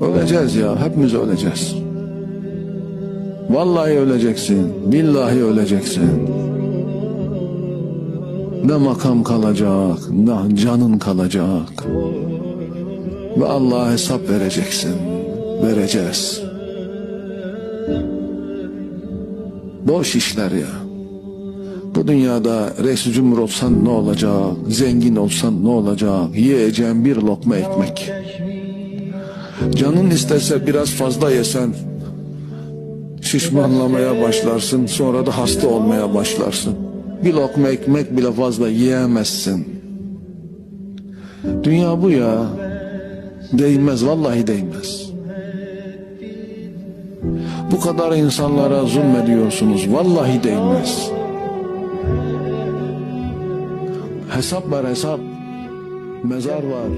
Öleceğiz ya, hepimiz öleceğiz. Vallahi öleceksin, billahi öleceksin. Ne makam kalacak, ne canın kalacak. Ve Allah'a hesap vereceksin, vereceğiz. Boş işler ya. Bu dünyada reis cumhur olsan ne olacak, zengin olsan ne olacak, yiyeceğin bir lokma ekmek. Canın isterse biraz fazla yesen, şişmanlamaya başlarsın, sonra da hasta olmaya başlarsın. Bir lokma ekmek bile fazla yiyemezsin. Dünya bu ya. Değmez, vallahi değmez. Bu kadar insanlara zulmediyorsunuz, vallahi değmez. Hesap var hesap. Mezar var.